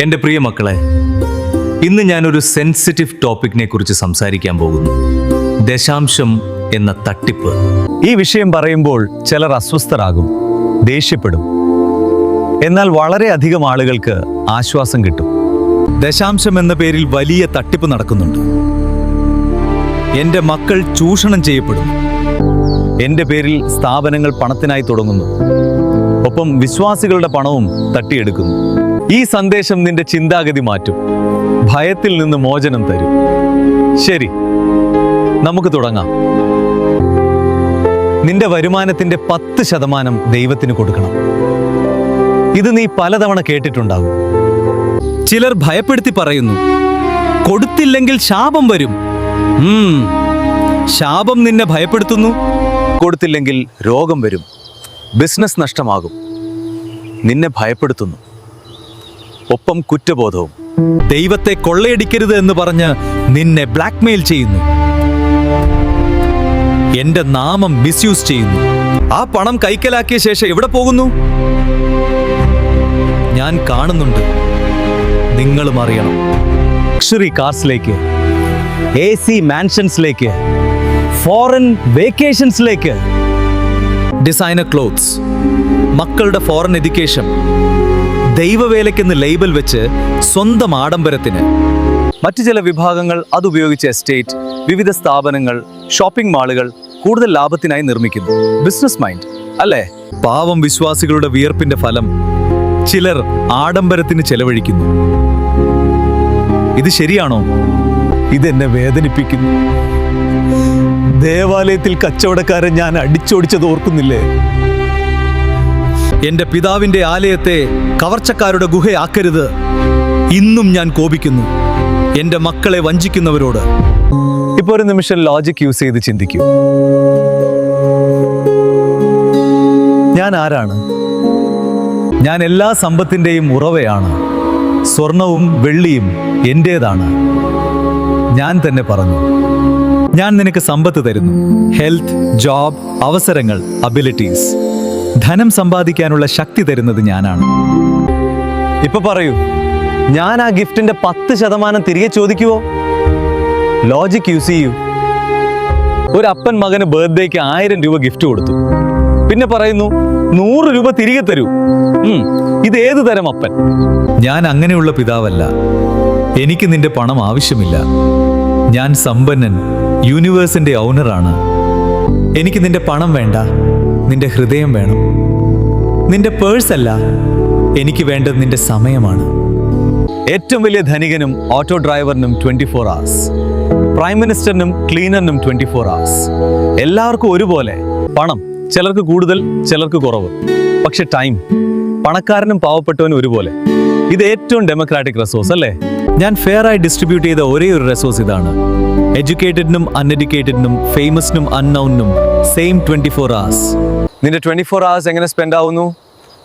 എന്റെ പ്രിയ മക്കളെ ഇന്ന് ഞാനൊരു സെൻസിറ്റീവ് ടോപ്പിക്കിനെ കുറിച്ച് സംസാരിക്കാൻ പോകുന്നു. ദശാംശം എന്ന തട്ടിപ്പ്. ഈ വിഷയം പറയുമ്പോൾ ചിലർ അസ്വസ്ഥരാകും ദേഷ്യപ്പെടും. എന്നാൽ വളരെയധികം ആളുകൾക്ക് ആശ്വാസം കിട്ടും. ദശാംശം എന്ന പേരിൽ വലിയ തട്ടിപ്പ് നടക്കുന്നുണ്ട്. എന്റെ മക്കൾ ചൂഷണം ചെയ്യപ്പെടുന്നു. എന്റെ പേരിൽ സ്ഥാപനങ്ങൾ പണത്തിനായി തുടങ്ങുന്നു. ഒപ്പം വിശ്വാസികളുടെ പണവും തട്ടിയെടുക്കുന്നു. ഈ സന്ദേശം നിന്റെ ചിന്താഗതി മാറ്റും. ഭയത്തിൽ നിന്ന് മോചനം തരും. ശരി നമുക്ക് തുടങ്ങാം. നിന്റെ വരുമാനത്തിന്റെ പത്ത് ശതമാനം ദൈവത്തിന് കൊടുക്കണം. ഇത് നീ പലതവണ കേട്ടിട്ടുണ്ടാകും. ചിലർ ഭയപ്പെടുത്തി പറയുന്നു കൊടുത്തില്ലെങ്കിൽ ശാപം വരും. ശാപം നിന്നെ ഭയപ്പെടുത്തുന്നു. കൊടുത്തില്ലെങ്കിൽ രോഗം വരും. ബിസിനസ് നഷ്ടമാകും. നിന്നെ ഭയപ്പെടുത്തുന്നു. ഒപ്പം കുറ്റബോധവും. ദൈവത്തെ കൊള്ളയടിക്കരുത് എന്ന് പറഞ്ഞ് നിന്നെ ബ്ലാക്ക്മെയിൽ ചെയ്യുന്നു. എന്റെ നാമം മിസ്യൂസ് ചെയ്യുന്നു. ആ പണം കൈക്കലാക്കിയ ശേഷം എവിടെ പോകുന്നു? ഞാൻ കാണുന്നുണ്ട്. നിങ്ങളും അറിയണം. ലക്ഷറി കാർസിലേക്ക് എ സി മാൻഷൻസിലേക്ക് ഫോറിൻ വെക്കേഷൻസിലേക്ക് ഡിസൈനർ ക്ലോത്ത്സ് മക്കളുടെ ഫോറിൻ എഡ്യൂക്കേഷൻ ദൈവവേലയ്ക്കെന്ന് ലേബൽ വെച്ച് സ്വന്തം ആഡംബരത്തിന്. മറ്റു ചില വിഭാഗങ്ങൾ അതുപയോഗിച്ച് എസ്റ്റേറ്റ് വിവിധ സ്ഥാപനങ്ങൾ ഷോപ്പിംഗ് മാളുകൾ കൂടുതൽ ലാഭത്തിനായി നിർമ്മിക്കുന്നു. ബിസിനസ് മൈൻഡ് അല്ലേ? പാവം വിശ്വാസികളുടെ വിയർപ്പിന്റെ ഫലം ചിലർ ആഡംബരത്തിന് ചെലവഴിക്കുന്നു. ഇത് ശരിയാണോ? ഇതെന്നെ വേദനിപ്പിക്കുന്നു. ദേവാലയത്തിൽ കച്ചവടക്കാരെ ഞാൻ അടിച്ചോടിച്ചത് ഓർക്കുന്നില്ലേ? എന്റെ പിതാവിന്റെ ആലയത്തെ കവർച്ചക്കാരുടെ ഗുഹയാക്കരുത്. ഇന്നും ഞാൻ കോപിക്കുന്നു. എന്റെ മക്കളെ വഞ്ചിക്കുന്നവരോട്. ഇപ്പൊ ഒരു നിമിഷം ലോജിക് യൂസ് ചെയ്ത് ചിന്തിക്കൂ. ഞാൻ ആരാണ്? ഞാൻ എല്ലാ സമ്പത്തിന്റെയും ഉറവയാണ്. സ്വർണവും വെള്ളിയും എന്റേതാണ് ഞാൻ തന്നെ പറഞ്ഞു. ഞാൻ നിനക്ക് സമ്പത്ത് തരുന്നു. ഹെൽത്ത് ജോബ് അവസരങ്ങൾ അബിലിറ്റീസ് ധനം സമ്പാദിക്കാനുള്ള ശക്തി തരുന്നത് ഞാനാണ്. ഇപ്പൊ പറയൂ ഞാൻ ആ ഗിഫ്റ്റിന്റെ പത്ത് ശതമാനം തിരികെ ചോദിക്കുവോ? ലോജിക് യൂസ് ചെയ്യൂ. ഒരു അപ്പൻ മകന് ബർത്ത്ഡേക്ക് ആയിരം രൂപ ഗിഫ്റ്റ് കൊടുത്തു. പിന്നെ പറയുന്നു നൂറ് രൂപ തിരികെ തരൂ. ഇത് ഏത് തരം അപ്പൻ? ഞാൻ അങ്ങനെയുള്ള പിതാവല്ല. എനിക്ക് നിന്റെ പണം ആവശ്യമില്ല. ഞാൻ സമ്പന്നൻ യൂണിവേഴ്സിന്റെ ഓണറാണ് എനിക്ക് നിന്റെ പണം വേണ്ട. നിന്റെ ഹൃദയം വേണം. നിന്റെ പേഴ്സ് അല്ല എനിക്ക് വേണ്ടത് നിന്റെ സമയമാണ്. ഏറ്റവും വലിയ ധനികനും ഓട്ടോ ഡ്രൈവറിനും ട്വന്റി ഫോർ അവേഴ്സ് പ്രൈം മിനിസ്റ്ററിനും ക്ലീനറിനും ട്വന്റി ഫോർ അവേഴ്സ് എല്ലാവർക്കും ഒരുപോലെ പണം ചിലർക്ക് കൂടുതൽ ചിലർക്ക് കുറവ്. പക്ഷെ ടൈം പണക്കാരനും പാവപ്പെട്ടവനും ഒരുപോലെ. ഇത് ഏറ്റവും ഡെമോക്രാറ്റിക് റിസോഴ്സ് അല്ലേ? ഞാൻ ഫെയർ ആയി ഡിസ്ട്രിബ്യൂട്ട് ചെയ്ത ഒരേ ഒരു റിസോഴ്സ് ഇതാണ്. എഡ്യൂക്കേറ്റഡിനും അൺഎഡ്യൂക്കേറ്റഡിനും ഫേമസിനും അൺനൗണിനും സെയിം ട്വന്റി ഫോർ അവേഴ്സ് നിന്റെ ട്വന്റി ഫോർ അവേഴ്സ് എങ്ങനെ സ്പെൻഡ് ആവുന്നു?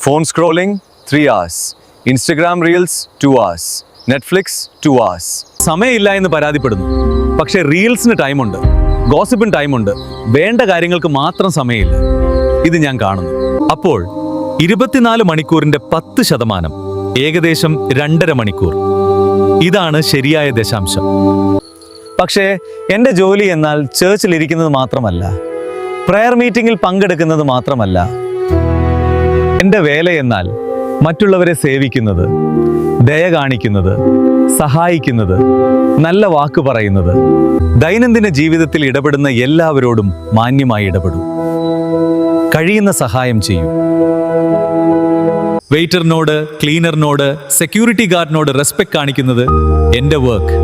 Phone scrolling three hours Instagram reels two hours Netflix two hours സമയമില്ല എന്ന് പരാതിപ്പെടുന്നു. പക്ഷേ റീൽസിന് ടൈമുണ്ട് ഗോസിപ്പിന് ടൈമുണ്ട് വേണ്ട കാര്യങ്ങൾക്ക് മാത്രം സമയമില്ല. ഇത് ഞാൻ കാണുന്നു. അപ്പോൾ ഇരുപത്തിനാല് മണിക്കൂറിന്റെ പത്ത് ശതമാനം ഏകദേശം രണ്ടര മണിക്കൂർ. ഇതാണ് ശരിയായ ദശാംശം. പക്ഷേ എന്റെ ജോലി എന്നാൽ ചേർച്ചിലിരിക്കുന്നത് മാത്രമല്ല പ്രയർ മീറ്റിംഗിൽ പങ്കെടുക്കുന്നത് മാത്രമല്ല എന്റെ വേല എന്നാൽ മറ്റുള്ളവരെ സേവിക്കുന്നത് ദയ കാണിക്കുന്നത് സഹായിക്കുന്നത് നല്ല വാക്ക് പറയുന്നത് ദൈനംദിന ജീവിതത്തിൽ ഇടപെടുന്ന എല്ലാവരോടും മാന്യമായി ഇടപെടും. കഴിയുന്ന സഹായം ചെയ്യൂ. വെയിറ്ററിനോട് ക്ലീനറിനോട് സെക്യൂരിറ്റി ഗാർഡിനോട് റെസ്പെക്ട് കാണിക്കുന്നത് എന്റെ വർക്ക്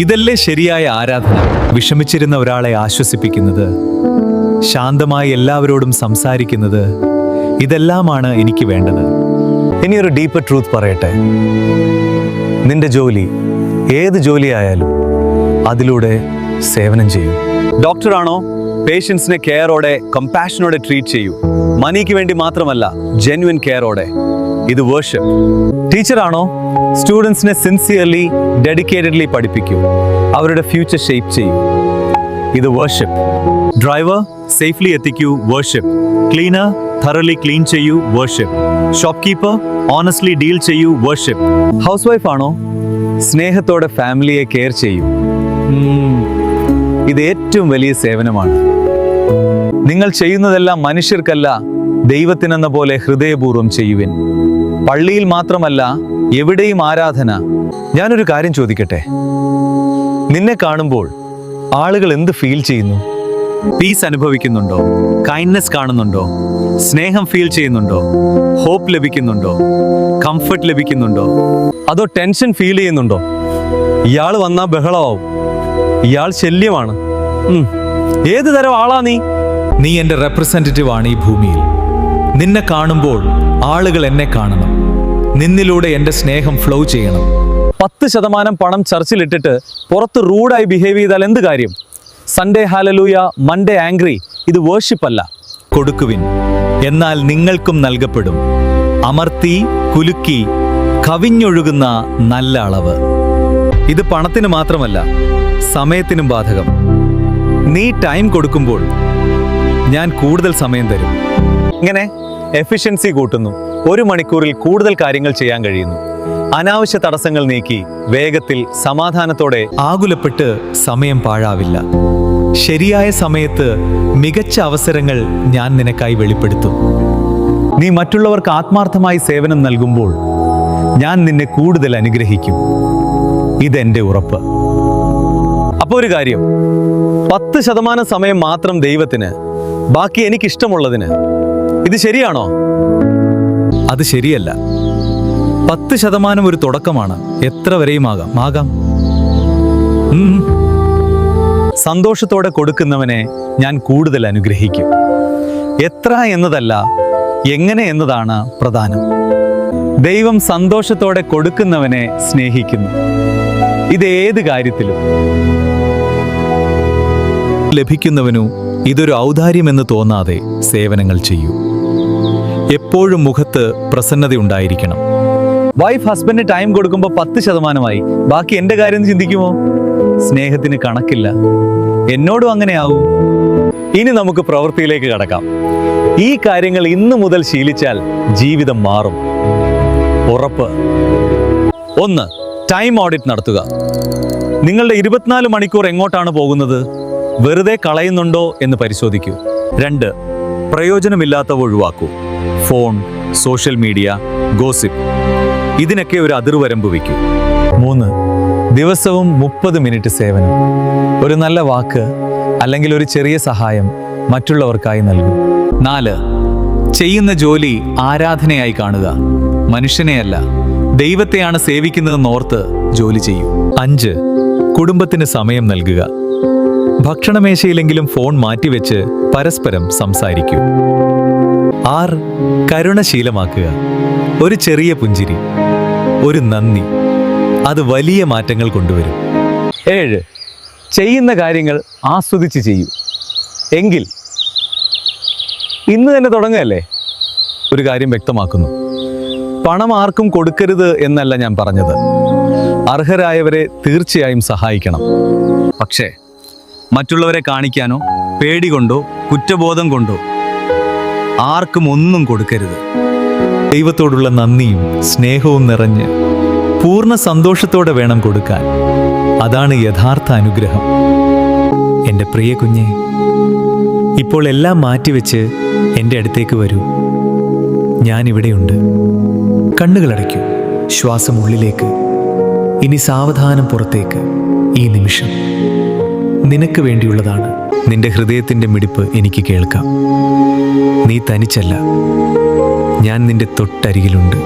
ഇതല്ലേ ശരിയായ ആരാധന? വിഷമിച്ചിരുന്ന ഒരാളെ ആശ്വസിപ്പിക്കുന്നത്. ശാന്തമായി എല്ലാവരോടും സംസാരിക്കുന്നത്. ഇതെല്ലാമാണ് എനിക്ക് വേണ്ടത്. ഇനി ഒരു ഡീപ്പർ ട്രൂത്ത് പറയട്ടെ. നിന്റെ ജോലി ഏത് ജോലിയായാലും അതിലൂടെ സേവനം ചെയ്യൂ. ഡോക്ടറാണോ പേഷ്യൻസിനെ കെയറോടെ കമ്പാഷനോടെ ട്രീറ്റ് ചെയ്യൂ. മണിക്ക് വേണ്ടി മാത്രമല്ല ജെന്യുവൻ കെയറോടെ ഇത് വേർഷിപ്പ് ടീച്ചറാണോ സ്റ്റുഡൻസിനെ സിൻസിയർലി ഡെഡിക്കേറ്റഡ്ലി പഠിപ്പിക്കൂ. അവരുടെ ഫ്യൂച്ചർ ഷേപ്പ് ചെയ്യൂ. ഇത് വേർഷിപ്പ് ഡ്രൈവർ സേഫ്ലി എത്തിക്കൂ വേർഷിപ്പ് ക്ലീനർ തറലി ക്ലീൻ ചെയ്യൂ worship shop keeper honestly deal ചെയ്യൂ വേർഷിപ്പ് ഹൗസ് വൈഫ് ആണോ? സ്നേഹത്തോടെ ഫാമിലിയെ കെയർ ചെയ്യൂ. ഇത് ഏറ്റവും വലിയ സേവനമാണ്. നിങ്ങൾ ചെയ്യുന്നതെല്ലാം മനുഷ്യർക്കല്ല ദൈവത്തിനെന്ന പോലെ ഹൃദയപൂർവം ചെയ്യുവിൻ. പള്ളിയിൽ മാത്രമല്ല എവിടെയും ആരാധന. ഞാനൊരു കാര്യം ചോദിക്കട്ടെ? നിന്നെ കാണുമ്പോൾ ആളുകൾ എന്ത് ഫീൽ ചെയ്യുന്നു? പീസ് അനുഭവിക്കുന്നുണ്ടോ? കൈൻഡ്നെസ് കാണുന്നുണ്ടോ? സ്നേഹം ഫീൽ ചെയ്യുന്നുണ്ടോ? ഹോപ്പ് ലഭിക്കുന്നുണ്ടോ? കംഫർട്ട് ലഭിക്കുന്നുണ്ടോ? അതോ ടെൻഷൻ ഫീൽ ചെയ്യുന്നുണ്ടോ? ഇയാൾ വന്നാൽ ബഹളമാവും. ഇയാൾ ശല്യമാണ്. ഏത് തരം ആളാ നീ? നീ എന്റെ റെപ്രസെന്റേറ്റീവ് ആണ് ഈ ഭൂമിയിൽ. നിന്നെ കാണുമ്പോൾ ആളുകൾ എന്നെ കാണണം. നിന്നിലൂടെ എന്റെ സ്നേഹം ഫ്ലോ ചെയ്യണം. പത്ത് ശതമാനം പണം ചർച്ചിലിട്ടിട്ട് പുറത്ത് റൂഡായി ബിഹേവ് ചെയ്താൽ എന്ത് കാര്യം? സൺഡേ ഹാലലൂയ മൺഡേ ആംഗ്രി ഇത് വേർഷിപ്പ് അല്ല. കൊടുക്കുവിൻ. എന്നാൽ നിങ്ങൾക്കും നൽകപ്പെടും. അമർത്തി കുലുക്കി കവിഞ്ഞൊഴുകുന്ന നല്ല അളവ്. ഇത് പണത്തിന് മാത്രമല്ല സമയത്തിനും ബാധകം. നീ ടൈം കൊടുക്കുമ്പോൾ ഞാൻ കൂടുതൽ സമയം തരും. ഇങ്ങനെ എഫിഷ്യൻസി കൂട്ടുന്നു. ഒരു മണിക്കൂറിൽ കൂടുതൽ കാര്യങ്ങൾ ചെയ്യാൻ കഴിയുന്നു. അനാവശ്യ തടസ്സങ്ങൾ നീക്കി വേഗത്തിൽ സമാധാനത്തോടെ ആകുലപ്പെട്ട് സമയം പാഴാവില്ല. ശരിയായ സമയത്ത് മികച്ച അവസരങ്ങൾ ഞാൻ നിനക്കായി വെളിപ്പെടുത്തും. നീ മറ്റുള്ളവർക്ക് ആത്മാർത്ഥമായി സേവനം നൽകുമ്പോൾ ഞാൻ നിന്നെ കൂടുതൽ അനുഗ്രഹിക്കും. ഇതെന്റെ ഉറപ്പ്. അപ്പോൾ ഒരു കാര്യം. പത്ത് ശതമാനം സമയം മാത്രം ദൈവത്തിന് ബാക്കി എനിക്കിഷ്ടമുള്ളതിന് ഇത് ശരിയാണോ? അത് ശരിയല്ല. പത്ത് ശതമാനം ഒരു തുടക്കമാണ്. എത്ര വരെയും ആകാം? ആകാം. സന്തോഷത്തോടെ കൊടുക്കുന്നവനെ ഞാൻ കൂടുതൽ അനുഗ്രഹിക്കും. എത്ര എന്നതല്ല എങ്ങനെ എന്നതാണ് പ്രധാനം. ദൈവം സന്തോഷത്തോടെ കൊടുക്കുന്നവനെ സ്നേഹിക്കുന്നു. ഇത് ഏത് കാര്യത്തിലും. ലഭിക്കുന്നവനു ഇതൊരു ഔദാര്യമെന്ന് തോന്നാതെ സേവനങ്ങൾ ചെയ്യൂ. എപ്പോഴും മുഖത്ത് പ്രസന്നതയുണ്ടായിരിക്കണം. വൈഫ് ഹസ്ബൻഡിന് ടൈം കൊടുക്കുമ്പോൾ പത്ത് ശതമാനമായി. ബാക്കി എന്റെ കാര്യം ചിന്തിക്കുമോ? സ്നേഹത്തിന് കണക്കില്ല. എന്നോടും അങ്ങനെയാവും. ഇനി നമുക്ക് പ്രവൃത്തിയിലേക്ക് കടക്കാം. ഈ കാര്യങ്ങൾ ഇന്നു മുതൽ ശീലിച്ചാൽ ജീവിതം മാറും. ഉറപ്പ്. ഒന്ന് ടൈം ഓഡിറ്റ് നടത്തുക. നിങ്ങളുടെ ഇരുപത്തിനാല് മണിക്കൂർ എങ്ങോട്ടാണ് പോകുന്നത്? വെറുതെ കളയുന്നുണ്ടോ എന്ന് പരിശോധിക്കൂ. രണ്ട് പ്രയോജനമില്ലാത്തവ ഒഴിവാക്കൂ. Phone social media gossip. ഇതിനൊക്കെ ഒരു അതിർവരമ്പ് വയ്ക്കൂ മൂന്ന് ദിവസവും മുപ്പത് മിനിറ്റ് സേവനം. ഒരു നല്ല വാക്ക് അല്ലെങ്കിൽ ഒരു ചെറിയ സഹായം മറ്റുള്ളവർക്കായി നൽകും. നാല് ചെയ്യുന്ന ജോലി ആരാധനയായി കാണുക. മനുഷ്യനെയല്ല ദൈവത്തെയാണ് സേവിക്കുന്നതെന്ന് ഓർത്ത് ജോലി ചെയ്യൂ. അഞ്ച് കുടുംബത്തിന് സമയം നൽകുക. ഭക്ഷണമേശയിലെങ്കിലും ഫോൺ മാറ്റിവെച്ച് പരസ്പരം സംസാരിക്കൂ. ആറ് കരുണശീലമാക്കുക. ഒരു ചെറിയ പുഞ്ചിരി ഒരു നന്ദി. അത് വലിയ മാറ്റങ്ങൾ കൊണ്ടുവരും. ഏഴ്. ചെയ്യുന്ന കാര്യങ്ങൾ ആസ്വദിച്ച് ചെയ്യൂ. എങ്കിൽ ഇന്ന് തന്നെ തുടങ്ങുകയല്ലേ? ഒരു കാര്യം വ്യക്തമാക്കുന്നു. പണം ആർക്കും കൊടുക്കരുത് എന്നല്ല ഞാൻ പറഞ്ഞത്. അർഹരായവരെ തീർച്ചയായും സഹായിക്കണം. പക്ഷേ മറ്റുള്ളവരെ കാണിക്കാനോ പേടി കൊണ്ടോ കുറ്റബോധം കൊണ്ടോ ആർക്കും ഒന്നും കൊടുക്കരുത്. ദൈവത്തോടുള്ള നന്ദിയും സ്നേഹവും നിറഞ്ഞ് പൂർണ സന്തോഷത്തോടെ വേണം കൊടുക്കാൻ. അതാണ് യഥാർത്ഥ അനുഗ്രഹം. എന്റെ പ്രിയ കുഞ്ഞെ ഇപ്പോൾ എല്ലാം മാറ്റിവെച്ച് എന്റെ അടുത്തേക്ക് വരൂ. ഞാനിവിടെയുണ്ട് കണ്ണുകളടയ്ക്കൂ ശ്വാസം ഉള്ളിലേക്ക്. ഇനി സാവധാനം പുറത്തേക്ക്. ഈ നിമിഷം. നിനക്ക് വേണ്ടിയുള്ളതാണ്. നിന്റെ ഹൃദയത്തിന്റെ മിടിപ്പ് എനിക്ക് കേൾക്കാം. നീ തനിച്ചല്ല. ഞാൻ നിന്റെ തൊട്ടരികിലുണ്ട്.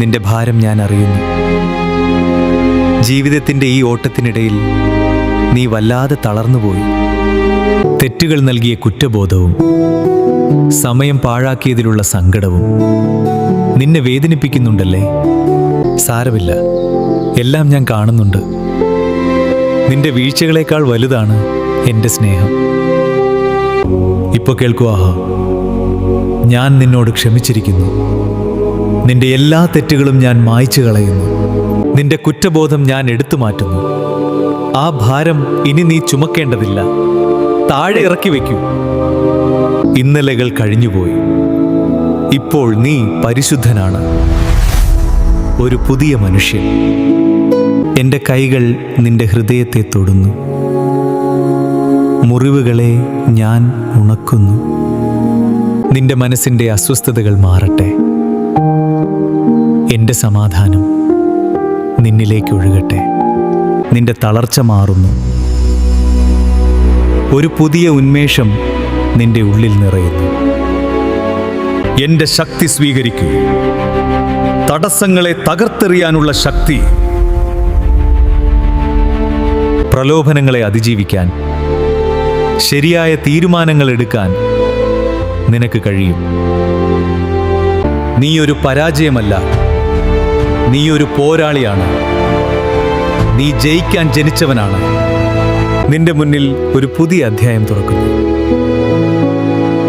നിന്റെ ഭാരം ഞാൻ അറിയുന്നു. ജീവിതത്തിന്റെ ഈ ഓട്ടത്തിനിടയിൽ നീ വല്ലാതെ തളർന്നുപോയി. തെറ്റുകൾ നൽകിയ കുറ്റബോധവും സമയം പാഴാക്കിയതിലുള്ള സങ്കടവും നിന്നെ വേദനിപ്പിക്കുന്നുണ്ടല്ലേ? സാരമില്ല. എല്ലാം ഞാൻ കാണുന്നുണ്ട്. നിന്റെ വീഴ്ചകളേക്കാൾ വലുതാണ് എന്റെ സ്നേഹം. ഇപ്പൊ കേൾക്കൂ ഞാൻ നിന്നോട് ക്ഷമിച്ചിരിക്കുന്നു. നിന്റെ എല്ലാ തെറ്റുകളും ഞാൻ മായ്ച്ചു കളയുന്നു. നിന്റെ കുറ്റബോധം ഞാൻ എടുത്തു മാറ്റുന്നു. ആ ഭാരം ഇനി നീ ചുമക്കേണ്ടതില്ല. താഴെ ഇറക്കി വയ്ക്കൂ. ഇന്നലകൾ കഴിഞ്ഞുപോയി. ഇപ്പോൾ നീ പരിശുദ്ധനാണ്. ഒരു പുതിയ മനുഷ്യൻ. എന്റെ കൈകൾ നിന്റെ ഹൃദയത്തെ തൊടുന്നു. മുറിവുകളെ ഞാൻ ഉണക്കുന്നു. നിന്റെ മനസ്സിന്റെ അസ്വസ്ഥതകൾ മാറട്ടെ. എന്റെ സമാധാനം നിന്നിലേക്ക് ഒഴുകട്ടെ. നിന്റെ തളർച്ച മാറുന്നു. ഒരു പുതിയ ഉന്മേഷം നിന്റെ ഉള്ളിൽ നിറയുന്നു. എന്റെ ശക്തി സ്വീകരിക്കൂ. തടസ്സങ്ങളെ തകർത്തെറിയാനുള്ള ശക്തി പ്രലോഭനങ്ങളെ അതിജീവിക്കാൻ ശരിയായ തീരുമാനങ്ങൾ എടുക്കാൻ നിനക്ക് കഴിയും. നീ ഒരു പരാജയമല്ല. നീ ഒരു പോരാളിയാണ്. നീ ജയിക്കാൻ ജനിച്ചവനാണ്. നിന്റെ മുന്നിൽ ഒരു പുതിയ അധ്യായം തുറക്കുന്നു.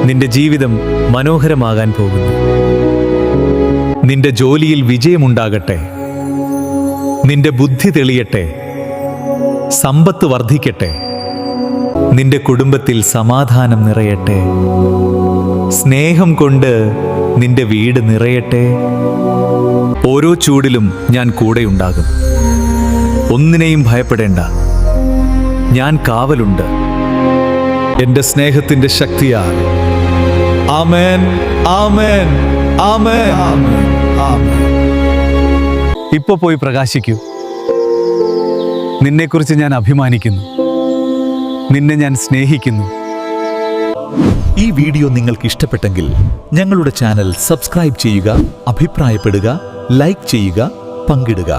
നിന്റെ ജീവിതം മനോഹരമാകാൻ പോകുന്നു. നിന്റെ ജോലിയിൽ വിജയമുണ്ടാകട്ടെ. നിന്റെ ബുദ്ധി തെളിയട്ടെ. സമ്പത്ത് വർദ്ധിക്കട്ടെ. നിന്റെ കുടുംബത്തിൽ സമാധാനം നിറയട്ടെ. സ്നേഹം കൊണ്ട് നിന്റെ വീട് നിറയട്ടെ. ഓരോ ചൂടിലും ഞാൻ കൂടെയുണ്ടാകും. ഒന്നിനെയും ഭയപ്പെടേണ്ട. ഞാൻ കാവലുണ്ട്. എന്റെ സ്നേഹത്തിന്റെ ശക്തിയാൽ ആമേൻ ആമേൻ ആമേൻ ഇപ്പൊ പോയി പ്രകാശിക്കൂ. നിന്നെക്കുറിച്ച് ഞാൻ അഭിമാനിക്കുന്നു. നിന്നെ ഞാൻ സ്നേഹിക്കുന്നു. ഈ വീഡിയോ നിങ്ങൾക്ക് ഇഷ്ടപ്പെട്ടെങ്കിൽ ഞങ്ങളുടെ ചാനൽ സബ്സ്ക്രൈബ് ചെയ്യുക അഭിപ്രായപ്പെടുക ലൈക്ക് ചെയ്യുക പങ്കിടുക.